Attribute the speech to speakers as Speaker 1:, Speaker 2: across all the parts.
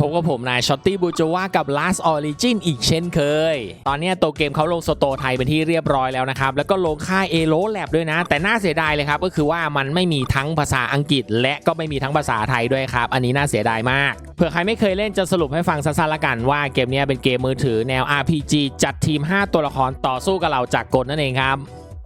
Speaker 1: พบกับผมนายช็อตตี้บูจว่ากับ Last Origin อีกเช่นเคย ตอนนี้ตัวเกมเขาลงสโตไทยเป็นที่เรียบร้อยแล้วนะครับ แล้วก็ลงค่าย a l o Lab ด้วยนะ แต่น่าเสียดายเลยครับ ก็คือว่ามันไม่มีทั้งภาษาอังกฤษ และก็ไม่มีทั้งภาษาไทยด้วยครับ อันนี้น่าเสียดายมาก เผื่อใครไม่เคยเล่นจะสรุปให้ฟังสั้นๆละกันว่าเกมนี้เป็นเกมมือถือแนว RPG จัดทีม 5 ตัวละครต่อสู้กับเราจากกลนั่นเองครับ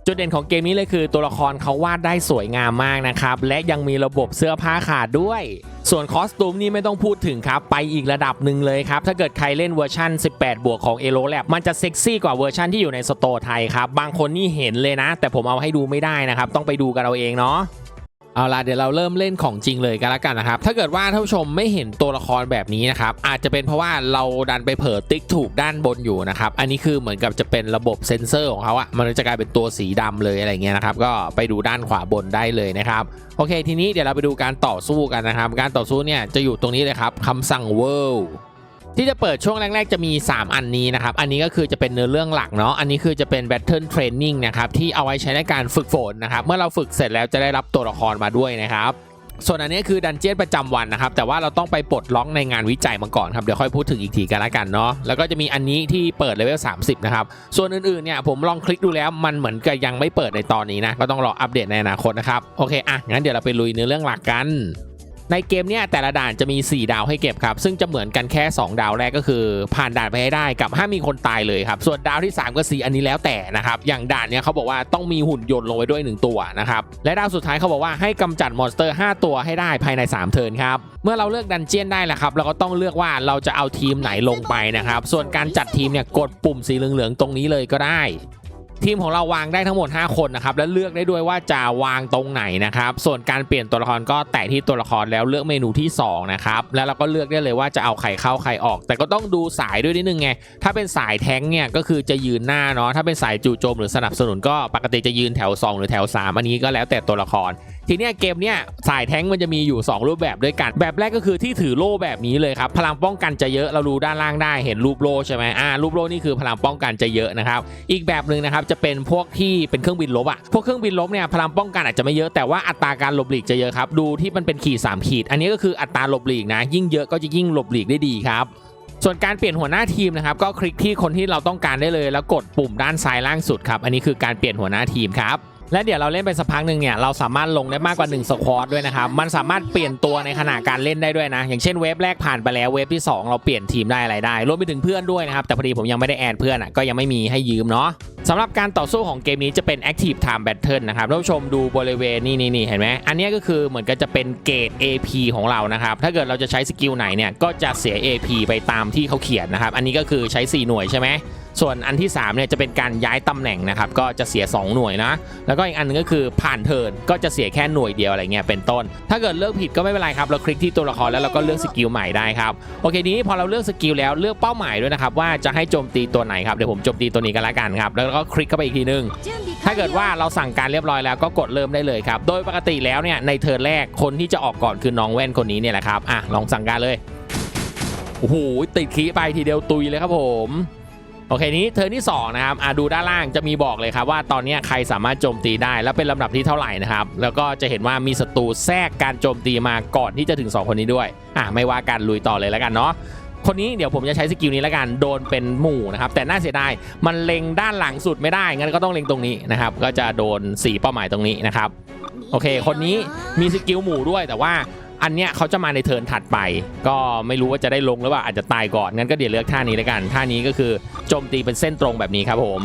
Speaker 1: จุดเด่นของเกมนี้เลยคือตัวละครเขาวาดได้สวยงามมากนะครับ และยังมีระบบเสื้อผ้าขาดด้วย ส่วนคอสตูมนี่ไม่ต้องพูดถึงครับ ไปอีกระดับหนึ่งเลยครับ ถ้าเกิดใครเล่นเวอร์ชัน18 บวกของ e l o Lab มันจะเซ็กซี่กว่าเวอร์ชันที่อยู่ในสโตร์ไทยครับ บางคนนี่เห็นเลยนะ แต่ผมเอาให้ดูไม่ได้นะครับ ต้องไปดูกันเอาเองเนาะ เอาล่ะเดี๋ยวเราเริ่มเล่นของจริงเลยกันละกันนะครับ ถ้าเกิดว่าท่านผู้ชมไม่เห็นตัวละครแบบนี้นะครับอาจจะเป็นเพราะว่าเราดันไปเผลอติ๊กถูกด้านบนอยู่นะครับอันนี้คือเหมือนกับจะเป็นระบบเซ็นเซอร์ของเขาอะมันจะกลายเป็นตัวสีดำเลยอะไรเงี้ยนะครับก็ไปดูด้านขวาบนได้เลยนะครับโอเค ทีนี้เดี๋ยวเราไปดูการต่อสู้กันนะครับ การต่อสู้เนี่ยจะอยู่ตรงนี้เลยครับคำสั่ง world ที่จะเปิดช่วงแรกๆจะมี 3 อันนี้นะครับ อันนี้ก็คือจะเป็นเนื้อเรื่องหลักเนาะ อันนี้คือจะเป็น Battle Training นะครับ ที่เอาไว้ใช้ในการฝึกฝนนะครับ เมื่อเราฝึกเสร็จแล้วจะได้รับตัวละครมาด้วยนะครับ ส่วนอันนี้คือดันเจี้ยนประจำวันนะครับ แต่ว่าเราต้องไปปลดล็อกในงานวิจัยมาก่อนครับ เดี๋ยวค่อยพูดถึงอีกทีกันละกันเนาะ แล้วก็จะมีอันนี้ที่เปิดเลเวล 30 นะครับ ส่วนอื่นๆเนี่ยผมลองคลิกดูแล้วมันเหมือนกับยังไม่เปิดในตอนนี้นะ ก็ต้องรออัปเดตในอนาคตนะครับ โอเค อะ งั้นเดี๋ยวเราไปลุยเนื้อเรื่องหลักกัน ในเกมเนี่ยแต่ละด่านจะมี 4 ดาวให้เก็บครับ ซึ่งจะเหมือนกันแค่ 2 ดาวแรกก็คือผ่านด่านไปให้ได้กับห้ามมีคนตายเลยครับ ส่วนดาวที่ 3กับ4อันนี้แล้วแต่นะครับ อย่างด่านเนี่ยเขาบอกว่าต้องมีหุ่นยนต์ลงไปด้วย 1 ตัวนะครับ และดาวสุดท้ายเขาบอกว่าให้กำจัดมอนสเตอร์ 5 ตัวให้ได้ภายใน 3 เทิร์นครับ เมื่อเราเลือกดันเจียนได้แล้วครับเราก็ต้องเลือกว่าเราจะเอาทีมไหนลงไปนะครับ ส่วนการจัดทีมเนี่ยกดปุ่มสีเหลืองๆตรงนี้เลยก็ได้ ทีมของเราวางได้ทั้งหมด 5 คนนะครับและเลือกได้ด้วยว่าจะวางตรงไหนนะครับส่วนการเปลี่ยนตัวละครก็แตะที่ตัวละครแล้วเลือกเมนูที่2นะครับแล้วเราก็เลือกได้เลยว่าจะเอาใครเข้าใครออก แต่ก็ต้องดูสายด้วยนิดนึงไงถ้าเป็นสายแท้งเนี่ยก็คือจะยืนหน้าเนาะถ้าเป็นสายจู่โจมหรือสนับสนุนก็ปกติจะยืนแถว 2 หรือแถว 3 อันนี้ก็แล้วแต่ตัวละคร ทีเนี้ยเกมเนี้ยสายแท้งมันจะมีอยู่ 2 รูปแบบด้วยกัน แบบแรกก็คือที่ถือโล่แบบนี้เลยครับพลังป้องกันจะเยอะเราดูด้านล่างได้เห็นรูปโล่ใช่ไหมอ่ารูปโล่นี่คือพลังป้องกันจะเยอะนะครับอีกแบบหนึ่งนะครับจะเป็นพวกที่เป็นเครื่องบินลบอะพวกเครื่องบินลบเนี่ยพลังป้องกันอาจจะไม่เยอะแต่ว่าอัตราการหลบหลีกจะเยอะครับดูที่มันเป็นขีด3ขีด อันนี้ก็คืออัตราหลบหลีกนะ ยิ่งเยอะก็จะยิ่งหลบหลีกได้ดีครับส่วนการเปลี่ยนหัวหน้าทีมนะครับก็คลิกที่คนที่เราต้องการได้เลย แล้วกดปุ่มด้านซ้ายล่างสุดครับอันนี้คือการเปลี่ยนหัวหน้าทีมครับ และเดี๋ยวเราเล่นไปสักพักหนึ่งเนี่ยเราสามารถลงได้มากกว่า1สควอตด้วยนะครับมันสามารถเปลี่ยนตัวในขณะการเล่นได้ด้วยนะ อย่างเช่นเวฟแรกผ่านไปแล้วเวฟที่ 2 เราเปลี่ยนทีมได้อะไรได้รวมไปถึงเพื่อนด้วยนะครับแต่พอดีผมยังไม่ได้แอดเพื่อนอะก็ยังไม่มีให้ยืมเนาะสำหรับการต่อสู้ของเกมนี้จะเป็น Active Time Battle นะครับท่านผู้ชมดูบริเวณนี่นี่นี่เห็นไหมอันนี้ก็คือเหมือนกับจะเป็นเกรด AP ของเรานะครับถ้าเกิดเราจะใช้สกิลไหนเนี่ยก็จะเสีย AP ไปตามที่เขาเขียนนะครับอันนี้ก็คือใช้ 4 หน่วยใช่ไหม ส่วนอันที่3เนี่ยจะเป็นการย้ายตำแหน่งนะครับก็จะเสีย 2 หน่วยนะ แล้วก็อีกอันหนึงก็คือผ่านเทิร์นก็จะเสียแค่หน่วยเดียวอะไรเงี้ยเป็นต้น ถ้าเกิดเลือกผิดก็ไม่เป็นไรครับเราคลิกที่ตัวละครแล้วเราก็เลือกสกิลใหม่ได้ครับโอเคนี้พอเราเลือกสกิลแล้วเลือกเป้าหมายด้วยนะครับว่าจะให้โจมตีตัวไหนครับเดี๋ยวผมโจมตีตัวนี้กันละกันครับแล้วก็คลิกเข้าไปอีกทีนึงถ้าเกิดว่าเราสั่งการเรียบร้อยแล้วก็กดเริ่มได้เลยครับโดยปกติแล้วเนี่ยในเทิร์นแรกคนที่จะออกก่อนคือน้องแว่นคนนี้เนี่ยแหละครับอะลองสั่งการเลยโอ้โหติดคีไปทีเดียวตุยเลยครับผม โอเคนี้เทิร์นที่2นะครับอะดูด้านล่างจะมีบอกเลยครับว่าตอนนี้ใครสามารถโจมตีได้แล้วเป็นลำดับที่เท่าไหร่นะครับแล้วก็จะเห็นว่ามีศัตรูแทรกการโจมตีมาก่อนที่จะถึง 2 คนนี้ด้วยอะไม่ว่ากันลุยต่อเลยแล้วกันเนาะคนนี้เดี๋ยวผมจะใช้สกิลนี้แล้วกันโดนเป็นหมู่นะครับแต่น่าเสียดายมันเล็งด้านหลังสุดไม่ได้งั้นก็ต้องเล็งตรงนี้นะครับก็จะโดนสีเป้าหมายตรงนี้นะครับโอเค คนนี้มีสกิลหมู่ด้วยแต่ว่า อันเนี้ยเขาจะมาในเทิร์นถัดไป ก็ไม่รู้ว่าจะได้ลงหรือเปล่าอาจจะตายก่อนงั้นก็เดี๋ยวเลือกท่านี้แล้วกันท่านี้ก็คือโจมตีเป็นเส้นตรงแบบนี้ครับผม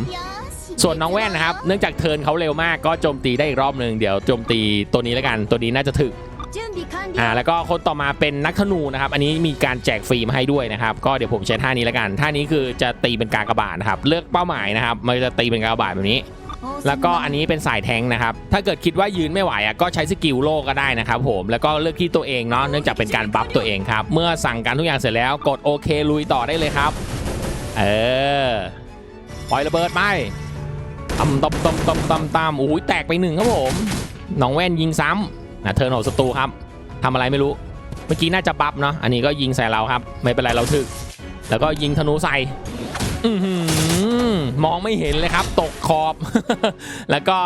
Speaker 1: ส่วนน้องแว่นนะครับเนื่องจากเทิร์นเขาเร็วมากก็โจมตีได้อีกรอบหนึ่งเดี๋ยวโจมตีตัวนี้แล้วกัน ตัวนี้น่าจะถึกอ่าแล้วก็คนต่อมาเป็นนักธนูนะครับ อันนี้มีการแจกฟรีมาให้ด้วยนะครับ ก็เดี๋ยวผมใช้ท่านี้แล้วกัน ท่านี้คือจะตีเป็นกากบาทนะครับ เลือกเป้าหมายนะครับ มันจะตีเป็นกากบาทแบบนี้ แล้วก็อันนี้เป็นสายแทงนะครับ ถ้าเกิดคิดว่ายืนไม่ไหวอะก็ใช้สกิลโลก็ได้นะครับผม แล้วก็เลือกที่ตัวเองเนาะ เนื่องจากเป็นการบัฟตัวเองครับ เมื่อสั่งการทุกอย่างเสร็จแล้วกดโอเคลุยต่อได้เลยครับ เออ ปล่อยระเบิดไปตำตำตำตำตำตำโอ้ยแตกไปหนึ่งครับผม น้องแว่นยิงซ้ำนะเทิร์นขอศัตรูครับทำอะไรไม่รู้ เมื่อกี้น่าจะบัฟเนาะ อันนี้ก็ยิงใส่เราครับ ไม่เป็นไรเราถึก แล้วก็ยิงธนูใส่ อือหือ มองไม่เห็นเลยครับ ตกขอบ แล้วก็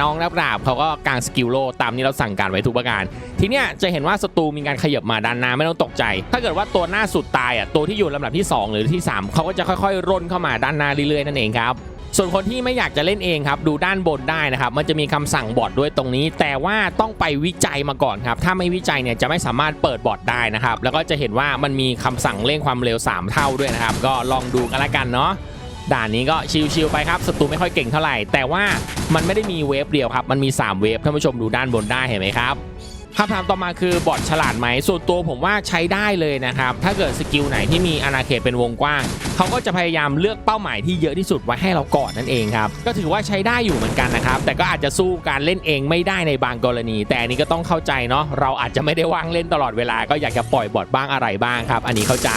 Speaker 1: น้องนักดาบเขาก็กางสกิลโลตามที่เราสั่งการไว้ทุกประการ ทีเนี้ยจะเห็นว่าศัตรูมีการขยับมาด้านหน้าไม่ต้องตกใจ ถ้าเกิดว่าตัวหน้าสุดตายอะตัวที่อยู่ลำดับที่ 2 หรือที่ 3เขาก็จะค่อยๆ ร่นเข้ามาด้านหน้าเรื่อยๆนั่นเองครับส่วนคนที่ไม่อยากจะเล่นเองครับ ดูด้านบนได้นะครับ มันจะมีคำสั่งบอร์ดด้วยตรงนี้ แต่ว่าต้องไปวิจัยมาก่อนครับ ถ้าไม่วิจัยเนี่ยจะไม่สามารถเปิดบอร์ดได้นะครับ แล้วก็จะเห็นว่ามันมีคำสั่งเร่งความเร็ว 3 เท่าด้วยนะครับ ก็ลองดูกันละกันเนาะ ด่านนี้ก็ชิลๆไปครับศัตรูไม่ค่อยเก่งเท่าไหร่ แต่ว่ามันไม่ได้มีเวฟเดียวครับ มันมี 3 เวฟท่านผู้ชมดูด้านบนได้เห็นไหมครับคำถามต่อมาคือบอทฉลาดไหมส่วนตัวผมว่าใช้ได้เลยนะครับ ถ้าเกิดสกิลไหนที่มีอาณาเขตเป็นวงกว้าง เขาก็จะพยายามเลือกเป้าหมายที่เยอะที่สุดไว้ให้เราก่อนนั่นเองครับ ก็ถือว่าใช้ได้อยู่เหมือนกันนะครับ แต่ก็อาจจะสู้การเล่นเองไม่ได้ในบางกรณี แต่อันนี้ก็ต้องเข้าใจเนาะเราอาจจะไม่ได้ว่างเล่นตลอดเวลา ก็อยากจะปล่อยบอทบ้างอะไรบ้างครับ อันนี้เข้าใจ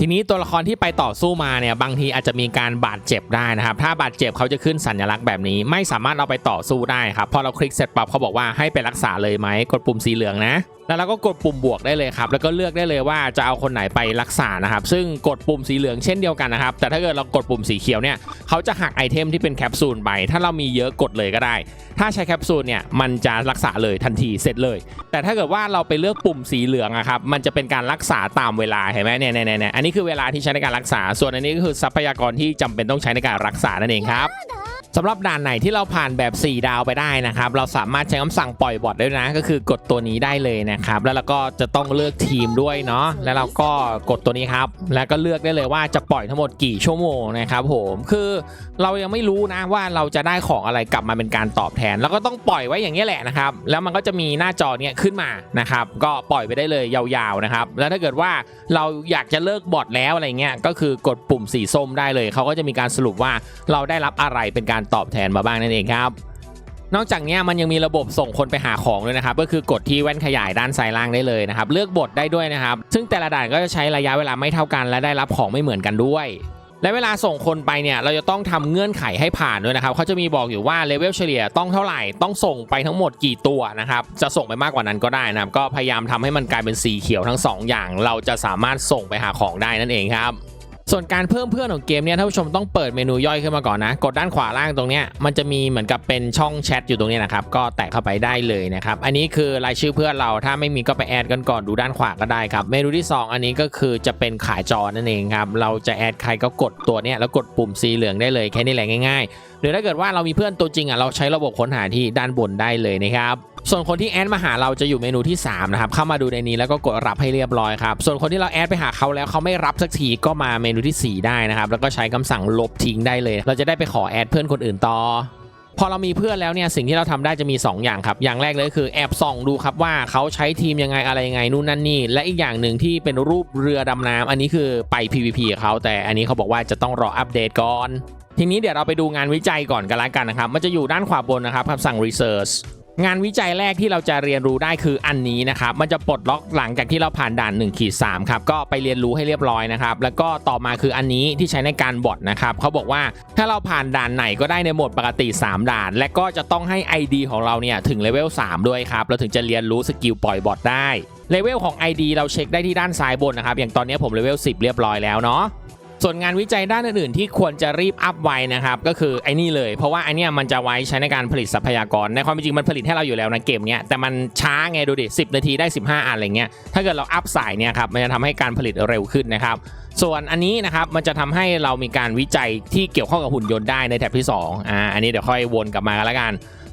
Speaker 1: ทีนี้ตัวละครที่ไปต่อสู้มาเนี่ยบางทีอาจจะมีการบาดเจ็บได้นะครับ ถ้าบาดเจ็บเขาจะขึ้นสัญลักษณ์แบบนี้ ไม่สามารถเอาไปต่อสู้ได้ครับพอเราคลิกเสร็จปั๊บเขาบอกว่าให้ไปรักษาเลยไหมกดปุ่มสีเหลืองนะ แล้วเราก็กดปุ่มบวกได้เลยครับ แล้วก็เลือกได้เลยว่าจะเอาคนไหนไปรักษานะครับ ซึ่งกดปุ่มสีเหลืองเช่นเดียวกันนะครับ แต่ถ้าเกิดเรากดปุ่มสีเขียวเนี่ยเขาจะหักไอเทมที่เป็นแคปซูลไป ถ้าเรามีเยอะกดเลยก็ได้ ถ้าใช้แคปซูลเนี่ยมันจะรักษาเลยทันทีเสร็จเลย แต่ถ้าเกิดว่าเราไปเลือกปุ่มสีเหลืองอะครับ มันจะเป็นการรักษาตามเวลาเห็นไหมเนี่ยเนี่ยเนี่ยอันนี้คือเวลาที่ใช้ในการรักษา ส่วนอันนี้ก็คือทรัพยากรที่จำเป็นต้องใช้ในการรักษานั่นเองครับ สำหรับด่านไหนที่เราผ่านแบบ 4 ดาวไปได้นะครับ เราสามารถใช้คำสั่งปล่อยบอทได้นะ ก็คือกดตัวนี้ได้เลยนะครับ แล้วเราก็จะต้องเลือกทีมด้วยเนาะแล้วเราก็กดตัวนี้ครับ แล้วก็เลือกได้เลยว่าจะปล่อยทั้งหมดกี่ชั่วโมงนะครับผมคือเรายังไม่รู้นะว่าเราจะได้ของอะไรกลับมาเป็นการตอบแทน แล้วก็ต้องปล่อยไว้อย่างนี้แหละนะครับ แล้วมันก็จะมีหน้าจอเนี้ยขึ้นมานะครับ ก็ปล่อยไปได้เลยยาวๆนะครับ แล้วถ้าเกิดว่าเราอยากจะเลิกบอทแล้วอะไรเงี้ยก็คือกดปุ่มสีส้มได้เลยเขาก็จะมีการสรุปว่าเราได้รับอะไรเป็นการตอบแทนมาบ้างนั่นเองครับนอกจากนี้มันยังมีระบบส่งคนไปหาของด้วยนะครับก็คือกดที่แว่นขยายด้านซ้ายล่างได้เลยนะครับเลือกบทได้ด้วยนะครับ ซึ่งแต่ละด่านก็จะใช้ระยะเวลาไม่เท่ากัน และได้รับของไม่เหมือนกันด้วย และเวลาส่งคนไปเนี่ยเราจะต้องทำเงื่อนไขให้ผ่านด้วยนะครับเขาจะมีบอกอยู่ว่าเลเวลเฉลี่ยต้องเท่าไหร่ต้องส่งไปทั้งหมดกี่ตัวนะครับจะส่งไปมากกว่านั้นก็ได้นะครับก็พยายามทำให้มันกลายเป็นสีเขียวทั้งสองอย่าง เราจะสามารถส่งไปหาของได้นั่นเองครับ ส่วนการเพิ่มเพื่อนของเกมเนี่ยท่านผู้ชมต้องเปิดเมนูย่อยขึ้นมาก่อนนะ กดด้านขวาล่างตรงเนี้ยมันจะมีเหมือนกับเป็นช่องแชทอยู่ตรงนี้นะครับก็แตะเข้าไปได้เลยนะครับอันนี้คือรายชื่อเพื่อนเราถ้าไม่มีก็ไปแอดกันก่อนดูด้านขวาก็ได้ครับเมนูที่ 2 อันนี้ก็คือจะเป็นขายจอนั่นเองครับเราจะแอดใครก็กดตัวเนี้ยแล้วกดปุ่มสีเหลืองได้เลยแค่นี้แหละง่ายๆ หรือถ้าเกิดว่าเรามีเพื่อนตัวจริงอะเราใช้ระบบค้นหาที่ด้านบนได้เลยนะครับ ส่วนคนที่แอดมาหาเราจะอยู่เมนูที่ 3 นะครับ เข้ามาดูในนี้แล้วก็กดรับให้เรียบร้อยครับ ส่วนคนที่เราแอดไปหาเขาแล้วเขาไม่รับสักทีก็มาเมนูที่ 4 ได้นะครับ แล้วก็ใช้คำสั่งลบทิ้งได้เลย เราจะได้ไปขอแอดเพื่อนคนอื่นต่อพอเรามีเพื่อนแล้วเนี่ยสิ่งที่เราทำได้จะมี 2 อย่างครับ อย่างแรกเลยคือแอบส่องดูครับว่าเขาใช้ทีมยังไงอะไรยังไงนู่นนั่นนี่ และอีกอย่างหนึ่งที่เป็นรูปเรือดำน้ำอันนี้คือไป PVP กับเขาแต่อันนี้เขาบอกว่าจะต้องรออัปเดตก่อน ทีนี้เดี๋ยวเราไปดูงานวิจัยก่อนกันละกันนะครับ มันจะอยู่ด้านขวาบนนะครับคำสั่ง research งานวิจัยแรกที่เราจะเรียนรู้ได้คืออันนี้นะครับ มันจะปลดล็อกหลังจากที่เราผ่านด่าน1ขีด3ครับ ก็ไปเรียนรู้ให้เรียบร้อยนะครับ แล้วก็ต่อมาคืออันนี้ที่ใช้ในการบอทนะครับเขาบอกว่าถ้าเราผ่านด่านไหนก็ได้ในโหมดปกติ 3 ด่าน และก็จะต้องให้ ID ของเราเนี่ยถึงเลเวล3ด้วยครับ เราถึงจะเรียนรู้สกิลปล่อยบอทได้เลเวลของ ID เราเช็คได้ที่ด้านซ้ายบนนะครับ อย่างตอนนี้ผมเลเวล10 เรียบร้อยแล้วเนาะ ส่วนงานวิจัยด้านอื่นๆที่ควรจะรีบอัพไว้นะครับ ก็คือไอ้นี่เลย เพราะว่าไอเนี้ยมันจะไว้ใช้ในการผลิตทรัพยากร ในความเป็นจริงมันผลิตให้เราอยู่แล้วนะเกมเนี้ยแต่มันช้าไงดูดิ10 นาทีได้ 15อันอะไรเงี้ยถ้าเกิดเราอัพสายเนี่ยครับมันจะทำให้การผลิตเร็วขึ้นนะครับส่วนอันนี้นะครับมันจะทำให้เรามีการวิจัยที่เกี่ยวข้องกับหุ่นยนต์ได้ในแท็บที่2อ่าอันนี้เดี๋ยวค่อยวนกลับมากันละกัน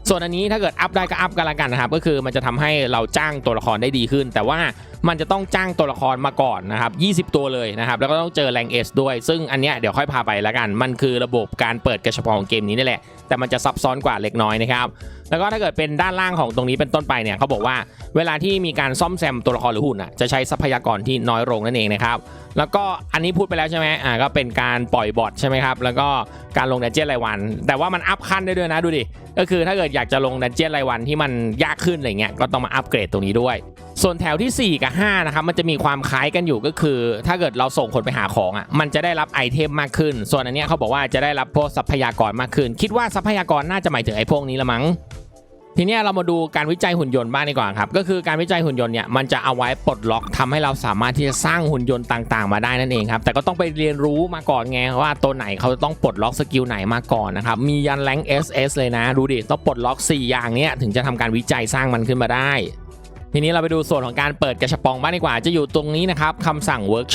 Speaker 1: ส่วนอันนี้ถ้าเกิดอัพได้ก็อัพกันละกันนะครับก็คือมันจะทำให้เราจ้างตัวละครได้ดีขึ้น แต่ว่ามันจะต้องจ้างตัวละครมาก่อนนะครับ20 ตัวเลยนะครับแล้วก็ต้องเจอแรงเอสด้วย ซึ่งอันเนี้ยเดี๋ยวค่อยพาไปละกัน มันคือระบบการเปิดกระชับของเกมนี้นี่แหละ แต่มันจะซับซ้อนกว่าเล็กน้อยนะครับแล้วก็ถ้าเกิดเป็นด้านล่างของตรงนี้เป็นต้นไปเนี่ยเขาบอกว่าเวลาที่มีการซ่อมแซมตัวละครหรือหุ่นอะจะใช้ทรัพยากรที่น้อยลงนั่นเองนะครับแล้วก็อันนี้พูดไปแล้วใช่ไหมอ่าก็เป็นการปล่อยบอทใช่ไหมครับแล้วก็การลงดันเจี้ยนรายวัน แต่ว่ามันอัพขั้นได้ด้วยนะดูดิก็คือถ้าเกิดอยากจะลงดันเจี้ยนรายวันที่มันยากขึ้นอะไรเงี้ยก็ต้องมาอัปเกรดตรงนี้ด้วย ส่วนแถวที่ 4 กับ 5 นะครับ มันจะมีความคล้ายกันอยู่ก็คือ ถ้าเกิดเราส่งคนไปหาของอะมันจะได้รับไอเทมมากขึ้น ส่วนอันนี้เขาบอกว่าจะได้รับพวกทรัพยากรมากขึ้น คิดว่าทรัพยากรน่าจะหมายถึงไอ้พวกนี้ละมั้งทีนี้เรามาดูการวิจัยหุ่นยนต์บ้างดีกว่าครับ ก็คือการวิจัยหุ่นยนต์เนี่ยมันจะเอาไว้ปลดล็อกทำให้เราสามารถที่จะสร้างหุ่นยนต์ต่างๆ มาได้นั่นเองครับ แต่ก็ต้องไปเรียนรู้มาก่อนไงว่าตัวไหนเขาจะต้องปลดล็อกสกิลไหนมาก่อนนะครับ มียันแรง SS เลยนะ ดูดิต้องปลดล็อก 4 อย่างเนี้ยถึงจะทำการวิจัยสร้างมันขึ้นมาได้ ทีนี้เราไปดูส่วนของการเปิดกระชับปองบ้างดีกว่า จะอยู่ตรงนี้นะครับคำสั่งเวิร์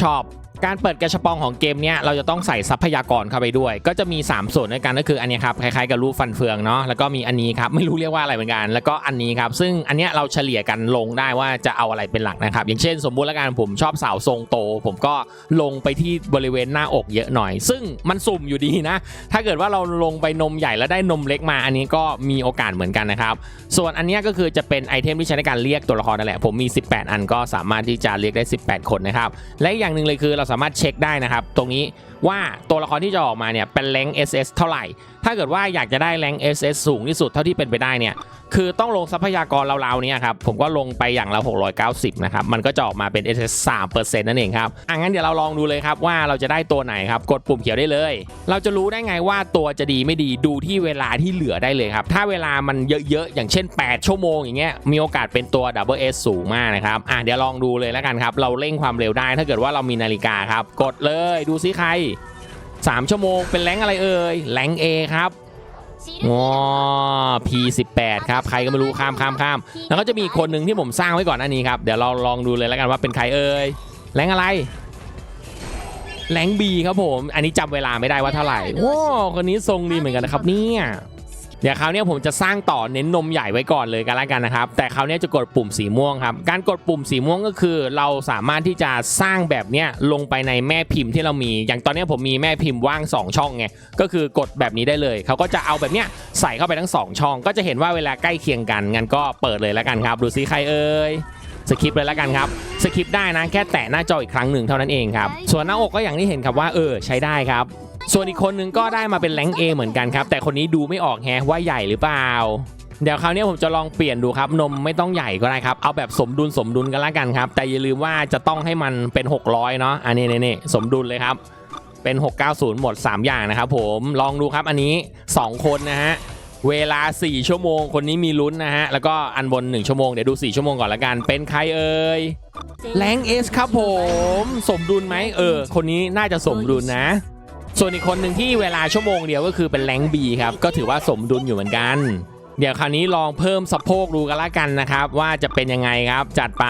Speaker 1: การเปิดกระชับปองของเกมเนี้ยเราจะต้องใส่ทรัพยากรเข้าไปด้วย ก็จะมี 3 ส่วนด้วยกันก็คืออันนี้ครับคล้ายๆกับรูปฟันเฟืองเนาะแล้วก็มีอันนี้ครับไม่รู้เรียกว่าอะไรเหมือนกัน แล้วก็อันนี้ครับซึ่งอันเนี้ยเราเฉลี่ยกันลงได้ว่าจะเอาอะไรเป็นหลักนะครับ อย่างเช่น สมมุติละกันผมชอบสาวทรงโต ผมก็ลงไปที่บริเวณหน้าอกเยอะหน่อย ซึ่งมันสุ่มอยู่ดีนะ ถ้าเกิดว่าเราลงไปนมใหญ่แล้วได้นมเล็กมา อันนี้ก็มีโอกาสเหมือนกันนะครับส่วนอันเนี้ยก็คือจะเป็นไอเทมที่ใช้ในการเรียกตัวละครนั่นแหละผมมี 18 อันก็สามารถที่จะเรียกได้ 18 คนนะครับและอย่างหนึ่งเลยคือเราสามารถเช็คได้นะครับ ตรงนี้ว่าตัวละครที่จะออกมาเนี่ยเป็นเลง SS เท่าไหร่ถ้าเกิดว่าอยากจะได้แรง SS สูงที่สุดเท่าที่เป็นไปได้เนี่ยคือต้องลงทรัพยากรราวๆนี้ครับผมก็ลงไปอย่างละ690นะครับมันก็จะออกมาเป็น SS 3%นั่นเองครับอะงั้นเดี๋ยวเราลองดูเลยครับว่าเราจะได้ตัวไหนครับกดปุ่มเขียวได้เลย เราจะรู้ได้ไงว่าตัวจะดีไม่ดีดูที่เวลาที่เหลือได้เลยครับถ้าเวลามันเยอะๆอย่างเช่น 8 ชั่วโมงอย่างเงี้ยมีโอกาสเป็นตัว Double S สูงมากนะครับอะเดี๋ยวลองดูเลยแล้วกันครับเราเร่งความเร็วได้ ถ้าเกิดว่าเรามีนาฬิกาครับกดเลยดูซิใคร 3 ชั่วโมงเป็นแรงอะไรเอ่ยแรง A ครับงอ P18 ครับใครก็ไม่รู้ข้ามข้ามข้ามแล้วก็จะมีคนหนึ่งที่ผมสร้างไว้ก่อนหน้านี้ครับเดี๋ยวเราลองดูเลยแล้วกันว่าเป็นใครเอ่ยแรงอะไรแรง B ครับผม อันนี้จำเวลาไม่ได้ว่าเท่าไหร่โอ้คนนี้ทรงดีเหมือนกันนะครับเนี่ย เดี๋ยวคราวนี้ผมจะสร้างต่อเน้นนมใหญ่ไว้ก่อนเลยกันล้วกันนะครับ แต่คราวนี้จะกดปุ่มสีม่วงครับ การกดปุ่มสีม่วงก็คือ เราสามารถที่จะสร้างแบบเนี้ยลงไปในแม่พิมพ์ที่เรามี อย่างตอนนี้ผมมีแม่พิมพ์ว่าง 2 ช่องไง ก็คือกดแบบนี้ได้เลย เขาก็จะเอาแบบเนี้ยใส่เข้าไปทั้ง 2 ช่อง ก็จะเห็นว่าเวลาใกล้เคียงกัน งั้นก็เปิดเลยล้วกันครับ ดูซิใครเอ่ยสคริปเลยแล้วกันครับสคริปได้นะแค่แตะหน้าจออีกครั้งหนึ่งเท่านั้นเองครับส่วนหน้าอกก็อย่างที่เห็นครับว่าเออใช้ได้ครับ ส่วนอีกคนนึงก็ได้มาเป็นแรงเอเหมือนกันครับ แต่คนนี้ดูไม่ออกแฮะว่าใหญ่หรือเปล่า เดี๋ยวคราวนี้ผมจะลองเปลี่ยนดูครับ นมไม่ต้องใหญ่ก็ได้ครับ เอาแบบสมดุลสมดุลกันละกันครับ แต่อย่าลืมว่าจะต้องให้มันเป็น 600 เนาะอันนี้นี่สมดุลเลยครับ เป็น 690 หมด 3 อย่างนะครับผมลองดูครับอันนี้ 2 คนนะฮะเวลา 4 ชั่วโมง คนนี้มีลุ้นนะฮะ แล้วก็อันบน 1 ชั่วโมง เดี๋ยวดู 4 ชั่วโมงก่อนละกัน เป็นใครเอ่ย แรงเอสครับผม สมดุลไหมเออ คนนี้น่าจะสมดุลนะ ส่วนอีกคนหนึ่งที่เวลาชั่วโมงเดียวก็คือเป็นแรงบีครับ ก็ถือว่าสมดุลอยู่เหมือนกัน เดี๋ยวคราวนี้ลองเพิ่มสะโพกดูกันละกันนะครับ ว่าจะเป็นยังไงครับจัดไป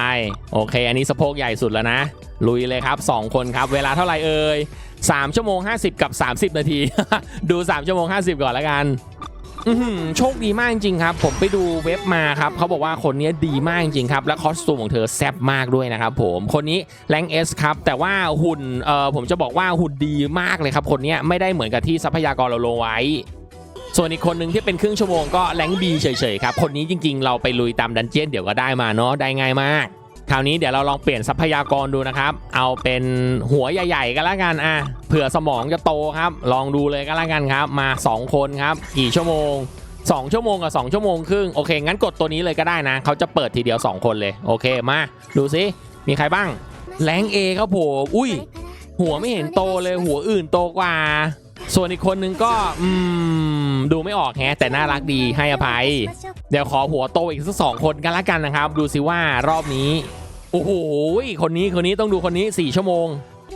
Speaker 1: โอเค อันนี้สะโพกใหญ่สุดแล้วนะ ลุยเลยครับ 2 คนครับ เวลาเท่าไหร่เอ่ย3ชั่วโมง 50 กับ 30 นาที ดู 3 ชั่วโมง 50 ก่อนละกัน โชคดีมากจริงครับ ผมไปดูเว็บมาครับเขาบอกว่าคนนี้ดีมากจริงครับ และคอสตูมของเธอแซ่บมากด้วยนะครับผมคนนี้แรงเอสครับ แต่ว่าหุ่นเออผมจะบอกว่าหุ่นดีมากเลยครับ คนนี้ไม่ได้เหมือนกับที่ทรัพยากรเราลงไว้ ส่วนอีกคนหนึ่งที่เป็นครึ่งชั่วโมงก็แรงบีเฉยๆครับ คนนี้จริงๆ เราไปลุยตามดันเจี้ยนเดี๋ยวก็ได้มาเนาะได้ง่ายมาก คราวนี้เดี๋ยวเราลองเปลี่ยนทรัพยากรดูนะครับ เอาเป็นหัวใหญ่ๆกันละกันอะเผื่อสมองจะโตครับ ลองดูเลยก็แล้วกันครับ มา 2 คนครับ กี่ชั่วโมง 2 ชั่วโมงกับ 2 ชั่วโมงครึ่งโอเค งั้นกดตัวนี้เลยก็ได้นะ เขาจะเปิดทีเดียว 2 คนเลยโอเคมา ดูซิมีใครบ้างแรงเอครับผมอุ้ย หัวไม่เห็นโตเลยหัวอื่นโตกว่า ส่วนอีกคนนึงก็อืมดูไม่ออกแฮะแต่น่ารักดีให้อภัย เดี๋ยวขอหัวโตอีกสักสองคนกันละกันนะครับ ดูสิว่ารอบนี้ โอ้โหคนนี้คนนี้ต้องดูคนนี้ 4 ชั่วโมง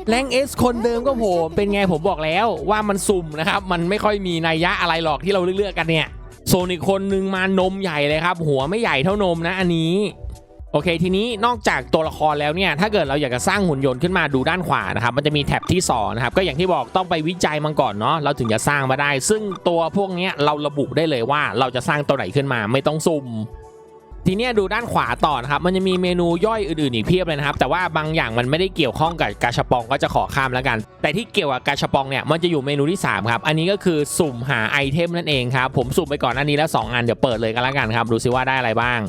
Speaker 1: แรงเอสคนเดิมก็ผมเป็นไงผมบอกแล้วว่ามันสุ่มนะครับ มันไม่ค่อยมีนัยยะอะไรหรอกที่เราเลือกๆกันเนี่ยโซนอีกคนนึงมานมใหญ่เลยครับ หัวไม่ใหญ่เท่านมนะอันนี้โอเค ทีนี้นอกจากตัวละครแล้วเนี่ย ถ้าเกิดเราอยากจะสร้างหุ่นยนต์ขึ้นมาดูด้านขวานะครับ มันจะมีแท็บที่2นะครับ ก็อย่างที่บอกต้องไปวิจัยมันก่อนเนาะ เราถึงจะสร้างมาได้ ซึ่งตัวพวกเนี้ยเราระบุได้เลยว่าเราจะสร้างตัวไหนขึ้นมาไม่ต้องสุ่ม ทีเนี้ยดูด้านขวาต่อนะครับ มันจะมีเมนูย่อยอื่นๆอีกเพียบเลยนะครับ แต่ว่าบางอย่างมันไม่ได้เกี่ยวข้องกับกาชาปองก็จะขอข้ามแล้วกัน แต่ที่เกี่ยวกับกาชาปองเนี่ยมันจะอยู่เมนูที่ 3 ครับ อันนี้ก็คือสุ่มหาไอเทมนั่นเองครับ ผมสุ่มไปก่อนอันนี้แล้ว 2 อันเดี๋ยวเปิดเลยกันแล้วกันครับ ดูซิว่าได้อะไรบ้าง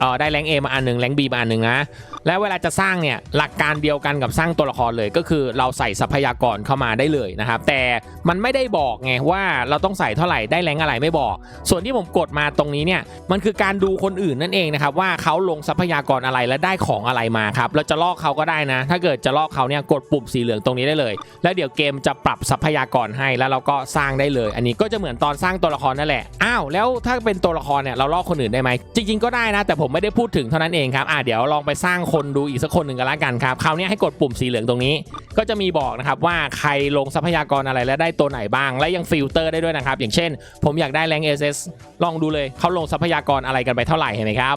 Speaker 1: เออได้แรงเอมาอันหนึ่งแรงบีมาอันหนึ่งนะและเวลาจะสร้างเนี่ยหลักการเดียวกันกับสร้างตัวละครเลยก็คือเราใส่ทรัพยากรเข้ามาได้เลยนะครับแต่มันไม่ได้บอกไงว่าเราต้องใส่เท่าไหร่ได้แรงอะไรไม่บอก ส่วนที่ผมกดมาตรงนี้เนี่ยมันคือการดูคนอื่นนั่นเองนะครับว่าเขาลงทรัพยากรอะไรและได้ของอะไรมาครับเราจะลอกเขาก็ได้นะ ถ้าเกิดจะลอกเขาเนี่ยกดปุ่มสีเหลืองตรงนี้ได้เลย แล้วเดี๋ยวเกมจะปรับทรัพยากรให้แล้วเราก็สร้างได้เลย อันนี้ก็จะเหมือนตอนสร้างตัวละครนั่นแหละอ้าวแล้วถ้าเป็นตัวละครเนี่ยเราลอกคนอื่นได้ไหมจริง ๆก็ได้นะ แต่ผมไม่ได้พูดถึงเท่านั้นเองครับอ่าเดี๋ยวลองไปสร้างคนดูอีกสักคนหนึ่งกันละกันครับคราวนี้ให้กดปุ่มสีเหลืองตรงนี้ ก็จะมีบอกนะครับว่าใครลงทรัพยากรอะไรและได้ตัวไหนบ้าง และยังฟิลเตอร์ได้ด้วยนะครับ อย่างเช่น ผมอยากได้แรงเอเลองดูเลยเขาลงทรัพยากรอะไรกันไปเท่าไหร่เห็นไหมครับ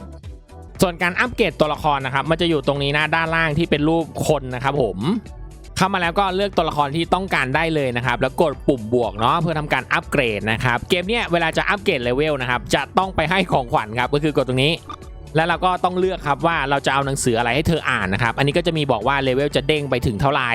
Speaker 1: ส่วนการอัปเกรดตัวละครนะครับมันจะอยู่ตรงนี้นะด้านล่างที่เป็นรูปคนนะครับผมเข้ามาแล้วก็เลือกตัวละครที่ต้องการได้เลยนะครับ แล้วกดปุ่มบวกเนาะเพื่อทำการอัปเกรดนะครับ เกมเนี้ยเวลาจะอัปเกรดเลเวลนะครับ จะต้องไปให้ของขวัญครับก็คือกดตรงนี้ แล้วเราก็ต้องเลือกครับว่าเราจะเอาหนังสืออะไรให้เธออ่านนะครับ อันนี้ก็จะมีบอกว่าเลเวลจะเด้งไปถึงเท่าไหร่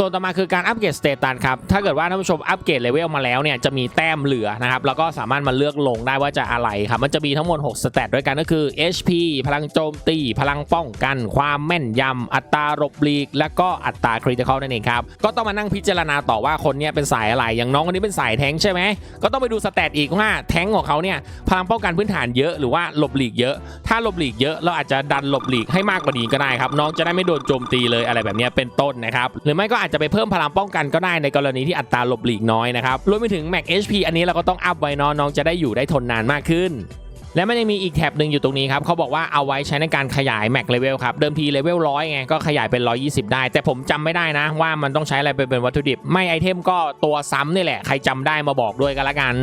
Speaker 1: ส่วนต่อมาคือการอัปเกรดสเตตัสครับ ถ้าเกิดว่าท่านผู้ชมอัปเกรดเลเวลมาแล้วเนี่ยจะมีแต้มเหลือนะครับ แล้วก็สามารถมาเลือกลงได้ว่าจะอะไรครับ มันจะมีทั้งหมด 6 สเตตด้วยกันก็คือ HP พลังโจมตี พลังป้องกัน ความแม่นยำ อัตราหลบหลีก และก็อัตราคริติคอลนั่นเองครับ ก็ต้องมานั่งพิจารณาต่อว่าคนเนี้ยเป็นสายอะไร อย่างน้องคนนี้เป็นสายแทงใช่ไหม ก็ต้องไปดูสเตตอีกว่าแทงของเขาเนี่ยพลังป้องกันพื้นฐานเยอะหรือว่าหลบหลีกเยอะ ถ้าหลบหลีกเยอะเราอาจจะดันหลบหลีกให้มากกว่านี้ก็ได้ครับน้องจะได้ไม่โดนโจมตีเลยอะไรแบบนี้เป็นต้นนะครับหรือไม่ก็อาจจะไปเพิ่มพลังป้องกันก็ได้ในกรณีที่อัตราหลบหลีกน้อยนะครับรวมไปถึง Mac HP อันนี้เราก็ต้องอัพไว้เนาะน้องจะได้อยู่ได้ทนนานมากขึ้นและมันยังมีอีกแท็บหนึ่งอยู่ตรงนี้ครับเขาบอกว่าเอาไว้ใช้ในการขยาย Mac Level ครับ เดิมทีเลเวลร้อยไงก็ขยายเป็น 120 ได้ แต่ผมจำไม่ได้นะว่ามันต้องใช้อะไรไปเป็นวัตถุดิบ ไม่ไอเทมก็ตัวซ้ำนี่แหละ ใครจำได้มาบอกด้วยกันละกัน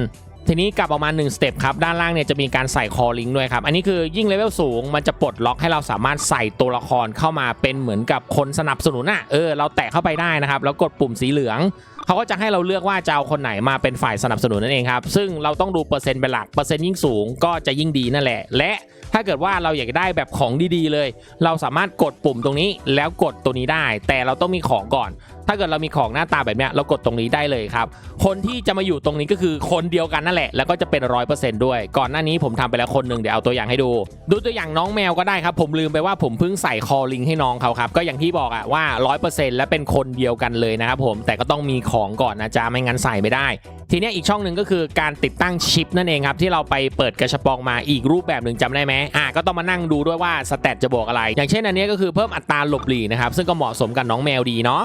Speaker 1: ทีนี้กลับออกมา1สเต็ปครับด้านล่างเนี่ยจะมีการใส่คอลิงด้วยครับอันนี้คือยิ่งเลเวลสูงมันจะปลดล็อกให้เราสามารถใส่ตัวละครเข้ามาเป็นเหมือนกับคนสนับสนุนอะเออเราแตะเข้าไปได้นะครับแล้วกดปุ่มสีเหลืองเขาก็จะให้เราเลือกว่าจะเอาคนไหนมาเป็นฝ่ายสนับสนุนนั่นเองครับซึ่งเราต้องดูเปอร์เซ็นต์เป็นหลักเปอร์เซ็นต์ยิ่งสูงก็จะยิ่งดีนั่นแหละ และถ้าเกิดว่าเราอยากได้แบบของดีๆเลย เราสามารถกดปุ่มตรงนี้แล้วกดตัวนี้ได้ แต่เราต้องมีของก่อน ถ้าเกิดเรามีของหน้าตาแบบนี้เรากดตรงนี้ได้เลยครับ คนที่จะมาอยู่ตรงนี้ก็คือคนเดียวกันนั่นแหละ แล้วก็จะเป็นร้อยเปอร์เซ็นต์ด้วย ก่อนหน้านี้ผมทำไปแล้วคนหนึ่งเดี๋ยวเอาตัวอย่างให้ดู ดูตัวอย่างน้องแมวก็ได้ครับ ผมลืมไปว่าผมเพิ่งใส่คอลิงให้น้องเขาครับ ก็อย่างที่บอกอะว่าร้อยเปอร์เซ็นต์และเป็นคนเดียวกันเลยนะครับผม แต่ก็ต้องมีของก่อนนะจ๊ะ ไม่งั้นใส่ไม่ได้ ทีนี้อีกช่องหนึ่งก็คือการติดตั้งชิปนั่นเองครับ ที่เราไปเปิดกระชับปองมาอีกรูปแบบหนึ่งจำได้ไหมอ่าก็ต้องมานั่งดูด้วยว่าสเตตจะบอกอะไร อย่างเช่นอันนี้ก็คือเพิ่มอัตราหลบหลีนะครับซึ่งก็เหมาะสมกับน้องแมวดีเนาะ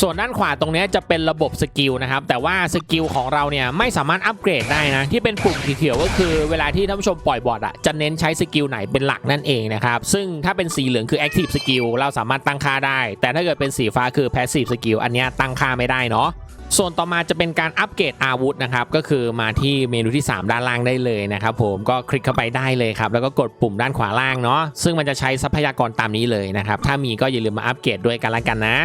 Speaker 1: ส่วนด้านขวาตรงนี้จะเป็นระบบสกิลนะครับ แต่ว่าสกิลของเราเนี่ยไม่สามารถอัปเกรดได้นะ ที่เป็นปุ่มเขียวๆก็คือเวลาที่ท่านผู้ชมปล่อยบอร์ดอะจะเน้นใช้สกิลไหนเป็นหลักนั่นเองนะครับ ซึ่งถ้าเป็นสีเหลืองคือ Active Skill เราสามารถตั้งค่าได้ แต่ถ้าเกิดเป็นสีฟ้าคือ Passive Skill อันเนี้ยตั้งค่าไม่ได้เนาะส่วนต่อมาจะเป็นการอัปเกรดอาวุธนะครับ ก็คือมาที่เมนูที่ 3 ด้านล่างได้เลยนะครับผมก็คลิกเข้าไปได้เลยครับ แล้วก็กดปุ่มด้านขวาล่างเนาะซึ่งมันจะใช้ทรัพยากรตามนี้เลยนะครับ ถ้ามีก็อย่าลืมมาอัปเกรดด้วยกันละกันนะ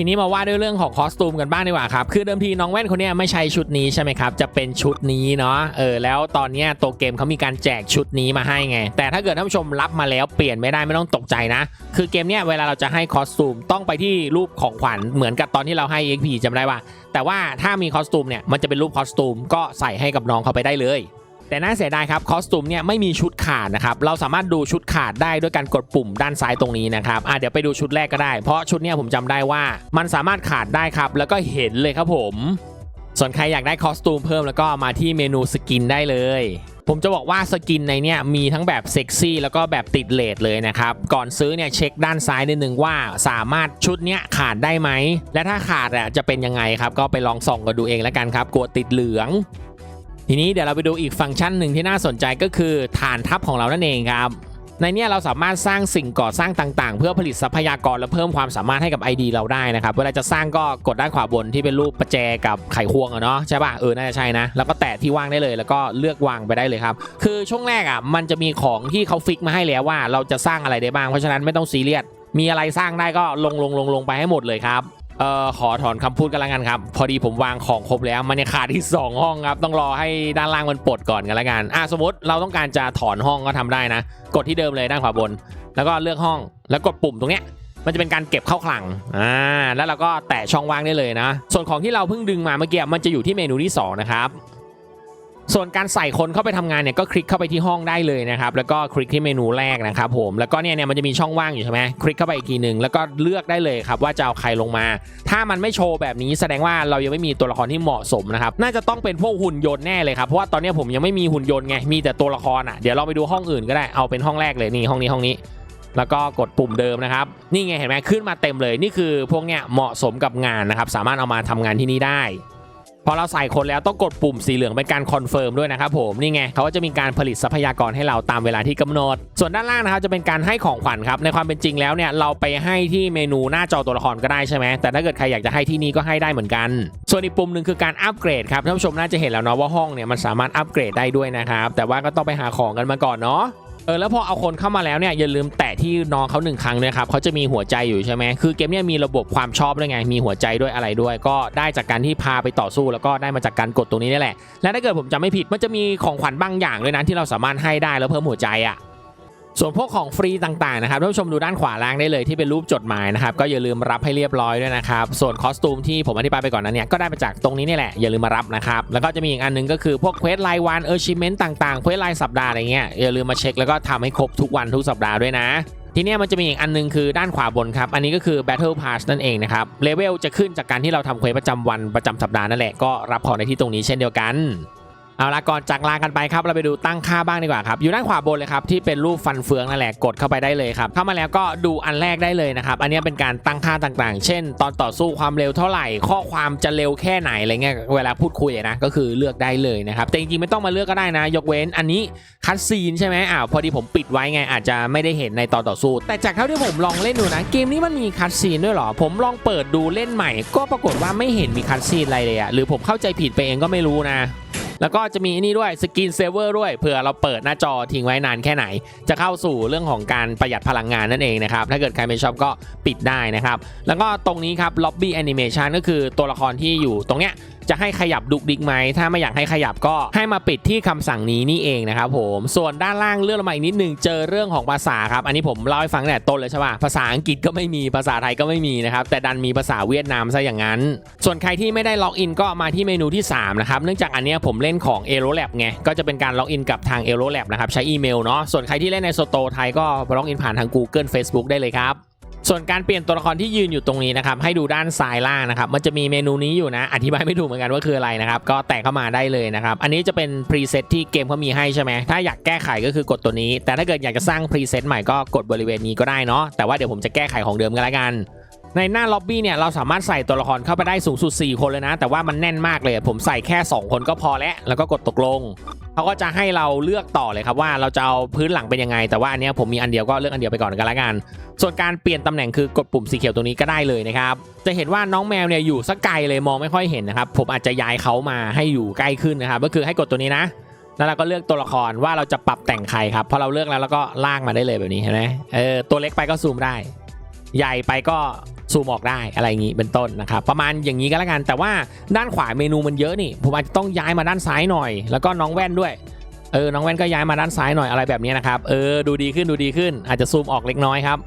Speaker 1: ทีนี้มาว่าด้วยเรื่องของคอสตูมกันบ้างดีกว่าครับ คือเดิมทีน้องแว่นคนนี้ไม่ใช่ชุดนี้ใช่ไหมครับ จะเป็นชุดนี้เนาะ เออ แล้วตอนนี้ตัวเกมเขามีการแจกชุดนี้มาให้ไง แต่ถ้าเกิดท่านผู้ชมรับมาแล้วเปลี่ยนไม่ได้ไม่ต้องตกใจนะ คือเกมเนี้ยเวลาเราจะให้คอสตูมต้องไปที่รูปของขวัญเหมือนกับตอนที่เราให้ XP จำได้ว่า แต่ว่าถ้ามีคอสตูมเนี่ยมันจะเป็นรูปคอสตูมก็ใส่ให้กับน้องเขาไปได้เลย แต่น่าเสียดายครับคอสตูมเนี่ยไม่มีชุดขาดนะครับเราสามารถดูชุดขาดได้ด้วยการกดปุ่มด้านซ้ายตรงนี้นะครับอะเดี๋ยวไปดูชุดแรกก็ได้ เพราะชุดเนี่ยผมจำได้ว่ามันสามารถขาดได้ครับแล้วก็เห็นเลยครับผมส่วนใครอยากได้คอสตูมเพิ่มแล้วก็มาที่เมนูสกินได้เลย ผมจะบอกว่าสกินในเนี่ยมีทั้งแบบเซ็กซี่แล้วก็แบบติดเลทเลยนะครับ ก่อนซื้อเนี่ยเช็คด้านซ้ายนิดนึงว่าสามารถชุดเนี้ยขาดได้ไหม และถ้าขาดอะจะเป็นยังไงครับ ก็ไปลองส่องกันดูเองแล้วกันครับ กลัวติดเหลือง ทีนี้เดี๋ยวเราไปดูอีกฟังก์ชันหนึ่งที่น่าสนใจก็คือฐานทัพของเรานั่นเองครับในนี้เราสามารถสร้างสิ่งก่อสร้างต่างๆ เพื่อผลิตทรัพยากรและเพิ่มความสามารถให้กับ ID เราได้นะครับเวลาจะสร้างก็กดด้านขวาบนที่เป็นรูปประแจกับไขควงอะเนาะใช่ป่ะเออน่าจะใช่นะ แล้วก็แตะที่ว่างได้เลย แล้วก็เลือกวางไปได้เลยครับ คือช่วงแรกอะมันจะมีของที่เขาฟิกมาให้แล้วว่า เราจะสร้างอะไรได้บ้างเพราะฉะนั้นไม่ต้องซีเรียสมีอะไรสร้างได้ก็ลงลงลงลงไปให้หมดเลยครับ เอ่อขอถอนคำพูดกันละกันครับ พอดีผมวางของครบแล้ว มันยังขาดที่ 2 ห้องครับ ต้องรอให้ด้านล่างมันปลดก่อนกันละกันอะสมมติเราต้องการจะถอนห้องก็ทำได้นะ กดที่เดิมเลยด้านขวาบน แล้วก็เลือกห้องแล้วกดปุ่มตรงเนี้ยมันจะเป็นการเก็บเข้าคลัง อ่า แล้วเราก็แตะช่องว่างได้เลยนะ ส่วนของที่เราเพิ่งดึงมาเมื่อกี้ มันจะอยู่ที่เมนูที่ 2 นะครับ ส่วนการใส่คนเข้าไปทำงานเนี่ยก็คลิกเข้าไปที่ห้องได้เลยนะครับแล้วก็คลิกที่เมนูแรกนะครับผมแล้วก็เนี่ยเนี่ยมันจะมีช่องว่างอยู่ใช่ไหมคลิกเข้าไปอีกทีหนึ่งแล้วก็เลือกได้เลยครับว่าจะเอาใครลงมา ถ้ามันไม่โชว์แบบนี้แสดงว่าเรายังไม่มีตัวละครที่เหมาะสมนะครับน่าจะต้องเป็นพวกหุ่นยนต์แน่เลยครับเพราะว่าตอนนี้ผมยังไม่มีหุ่นยนต์ไงมีแต่ตัวละครอะเดี๋ยวเราไปดูห้องอื่นก็ได้เอาเป็นห้องแรกเลยนี่ห้องนี้ห้องนี้แล้วก็กดปุ่มเดิมนะครับ นี่ไงเห็นไหมขึ้นมาเต็มเลย นี่คือพวกเนี้ยเหมาะสมกับงานนะครับ สามารถเอามาทำงานที่นี่ได้ พอเราใส่คนแล้วต้องกดปุ่มสีเหลืองเป็นการคอนเฟิร์มด้วยนะครับผมนี่ไงเขาก็จะมีการผลิตทรัพยากรให้เราตามเวลาที่กำหนด ส่วนด้านล่างนะครับจะเป็นการให้ของขวัญครับในความเป็นจริงแล้วเนี่ยเราไปให้ที่เมนูหน้าจอตัวละครก็ได้ใช่ไหมแต่ถ้าเกิดใครอยากจะให้ที่นี่ก็ให้ได้เหมือนกัน ส่วนอีกปุ่มหนึ่งคือการอัปเกรดครับท่านผู้ชมน่าจะเห็นแล้วเนาะว่าห้องเนี่ยมันสามารถอัปเกรดได้ด้วยนะครับแต่ว่าก็ต้องไปหาของกันมาก่อนเนาะ เออแล้วพอเอาคนเข้ามาแล้วเนี่ยอย่าลืมแตะที่น้องเขาหนึ่งครั้งด้วยครับเขาจะมีหัวใจอยู่ใช่ไหมคือเกมเนี่ยมีระบบความชอบด้วยไง มีหัวใจด้วยอะไรด้วย ก็ได้จากการที่พาไปต่อสู้ แล้วก็ได้มาจากการกดตรงนี้นี่แหละและถ้าเกิดผมจำไม่ผิดมันจะมีของขวัญบางอย่างด้วยนะที่เราสามารถให้ได้แล้วเพิ่มหัวใจอะ ส่วนพวกของฟรีต่างๆนะครับท่านผู้ชมดูด้านขวาล่างได้เลยที่เป็นรูปจดหมายนะครับก็อย่าลืมรับให้เรียบร้อยด้วยนะครับส่วนคอสตูมที่ผมอธิบายไปก่อนนั้นเนี่ยก็ได้มาจากตรงนี้นี่แหละอย่าลืมมารับนะครับแล้วก็จะมีอีกอันหนึงก็คือพวกเควสรายวันเออร์ชิเมนต์ต่างๆเควสรายสัปดาห์อะไรเงี้ยอย่าลืมมาเช็คแล้วก็ทำให้ครบทุกวันทุกสัปดาห์ด้วยนะทีนี้มันจะมีอีกอันหนึงคือด้านขวาบนครับ อันนี้ก็คือ Battle Pass นั่นเองนะครับ เลเวลจะขึ้นจากการที่เราทำเควสประจำวันประจำสัปดาห์นั่นแหละ ก็รับของในที่ตรงนี้เช่นเดียวกัน เอาละก่อนจากลากันไปครับเราไปดูตั้งค่าบ้างดีกว่าครับอยู่ด้านขวาบนเลยครับที่เป็นรูปฟันเฟืองนั่นแหละกดเข้าไปได้เลยครับเข้ามาแล้วก็ดูอันแรกได้เลยนะครับอันนี้เป็นการตั้งค่าต่างๆ เช่น ตอนต่อสู้ความเร็วเท่าไหร่ ข้อความจะเร็วแค่ไหนอะไรเงี้ยเวลาพูดคุยนะก็คือเลือกได้เลยนะครับแต่จริงๆไม่ต้องมาเลือกก็ได้นะ ยกเว้นอันนี้คัดซีนใช่ไหมอ้าวพอดีผมปิดไว้ไงอาจจะไม่ได้เห็นในตอนต่อสู้ แต่จากเท่าที่ผมลองเล่นดูนะเกมนี้มันมีคัดซีนด้วยหรอ ผมลองเปิดดูเล่นใหม่ ก็ปรากฏว่าไม่เห็นมีคัดซีนอะไรเลยอะหรือผมเข้าใจผิดไปเองก็ไม่รู้นะ แล้วก็จะมีอันนี้ด้วยสกินเซเวอร์ด้วยเผื่อเราเปิดหน้าจอทิ้งไว้นานแค่ไหน จะเข้าสู่เรื่องของการประหยัดพลังงานนั่นเองนะครับ ถ้าเกิดใครไม่ชอบก็ปิดได้นะครับ แล้วก็ตรงนี้ครับล็อบบี้แอนิเมชันก็คือตัวละครที่อยู่ตรงเนี้ย จะให้ขยับดุกดิกไหมถ้าไม่อยากให้ขยับก็ให้มาปิดที่คำสั่งนี้นี่เองนะครับผมส่วนด้านล่างเลื่อนลงมาอีกนิดนึงเจอเรื่องของภาษาครับอันนี้ผมเล่าให้ฟังแต่ต้นเลยใช่ป่ะภาษาอังกฤษก็ไม่มีภาษาไทยก็ไม่มีนะครับแต่ดันมีภาษาเวียดนามซะอย่างนั้น ส่วนใครที่ไม่ได้ล็อกอินก็มาที่เมนูที่3นะครับเนื่องจากอันนี้ผมเล่นของ a e r o Lab ไงก็จะเป็นการล็อกอินกับทาง a e r o Lab นะครับใช้อีเมลเนาะส่วนใครที่เล่นในโซโตไทยก็ล็อกอินผ่านทาง Google Facebook ได้เลยครับ ส่วนการเปลี่ยนตัวละครที่ยืนอยู่ตรงนี้นะครับให้ดูด้านซ้ายล่างนะครับมันจะมีเมนูนี้อยู่นะ อธิบายไม่ถูกเหมือนกันว่าคืออะไรนะครับก็แตะเข้ามาได้เลยนะครับอันนี้จะเป็นพรีเซตที่เกมเขามีให้ใช่ไหมถ้าอยากแก้ไขก็คือกดตัวนี้ แต่ถ้าเกิดอยากจะสร้างพรีเซตใหม่ก็กดบริเวณนี้ก็ได้เนาะแต่ว่าเดี๋ยวผมจะแก้ไขของเดิมกันแล้วกันในหน้าล็อบบี้เนี่ยเราสามารถใส่ตัวละครเข้าไปได้สูงสุด 4 คนเลยนะ แต่ว่ามันแน่นมากเลย ผมใส่แค่ 2 คนก็พอแล้ว แล้วก็กดตกลง เขาก็จะให้เราเลือกต่อเลยครับว่าเราจะเอาพื้นหลังเป็นยังไง แต่ว่าอันเนี้ยผมมีอันเดียวก็เลือกอันเดียวไปก่อนกันละกัน ส่วนการเปลี่ยนตำแหน่งคือกดปุ่มสีเขียวตรงนี้ก็ได้เลยนะครับจะเห็นว่าน้องแมวเนี่ยอยู่สักไกลเลยมองไม่ค่อยเห็นนะครับผมอาจจะย้ายเขามาให้อยู่ใกล้ขึ้นนะครับก็คือให้กดตัวนี้นะแล้วเราก็เลือกตัวละครว่าเราจะปรับแต่งใครครับพอเราเลือกแล้วเราก็ลากมาได้เลยแบบนี้เห็นไหมเออตัวเล็กไปก็ซูมได้ ใหญ่ไปก็ ซูมออกได้อะไรอย่างนี้เป็นต้นนะครับประมาณอย่างนี้ก็แล้วกัน แต่ว่าด้านขวาเมนูมันเยอะนี่ ผมอาจจะต้องย้ายมาด้านซ้ายหน่อย แล้วก็น้องแว่นด้วยเออน้องแว่นก็ย้ายมาด้านซ้ายหน่อยอะไรแบบนี้นะครับเออดูดีขึ้นดูดีขึ้นอาจจะซูมออกเล็กน้อยครับ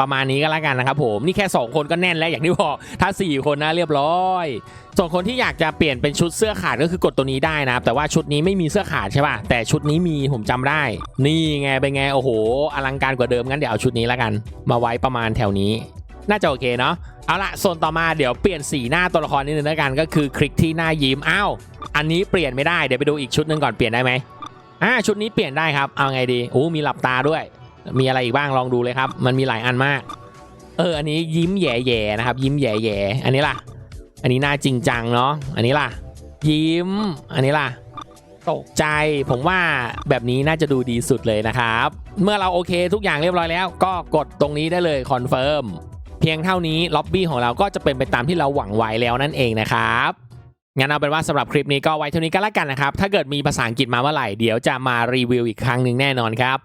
Speaker 1: ประมาณนี้ก็แล้วกันนะครับผมนี่แค่ 2 คนก็แน่นแล้วอย่างที่บอกถ้า 4 คนนะเรียบร้อยส่วนคนที่อยากจะเปลี่ยนเป็นชุดเสื้อขาดก็คือกดตัวนี้ได้นะครับแต่ว่าชุดนี้ไม่มีเสื้อขาดใช่ป่ะแต่ชุดนี้มีผมจำได้ นี่ไงเป็นไงโอ้โห อลังการกว่าเดิมงั้นเดี๋ยวเอาชุดนี้แล้วกัน มาไว้ประมาณแถวนี้ น่าจะโอเคเนาะเอาละส่วนต่อมาเดี๋ยวเปลี่ยนสีหน้าตัวละครนิดนึงแล้วกันก็คือคลิกที่หน้ายิ้มอ้าวอันนี้เปลี่ยนไม่ได้เดี๋ยวไปดูอีกชุดหนึงก่อนเปลี่ยนได้ไหมอ่าชุดนี้เปลี่ยนได้ครับเอาไงดีโอ้มีหลับตาด้วย มีอะไรอีกบ้างลองดูเลยครับ มันมีหลายอันมาก เออ อันนี้ยิ้มแย่ๆนะครับ ยิ้มแย่ๆอันนี้ล่ะ อันนี้น่าจริงจังเนาะอันนี้ล่ะ ยิ้ม อันนี้ล่ะ ตกใจผมว่าแบบนี้น่าจะดูดีสุดเลยนะครับ เมื่อเราโอเคทุกอย่างเรียบร้อยแล้ว ก็กดตรงนี้ได้เลยคอนเฟิร์มเพียงเท่านี้ล็อบบี้ของเราก็จะเป็นไปตามที่เราหวังไว้แล้วนั่นเองนะครับงั้นเอาเป็นว่าสำหรับคลิปนี้ก็ไว้เท่านี้ก็แล้วกันนะครับ ถ้าเกิดมีภาษาอังกฤษมาเมื่อไหร่เดี๋ยวจะมารีวิวอีกครั้งหนึ่งแน่นอนครับ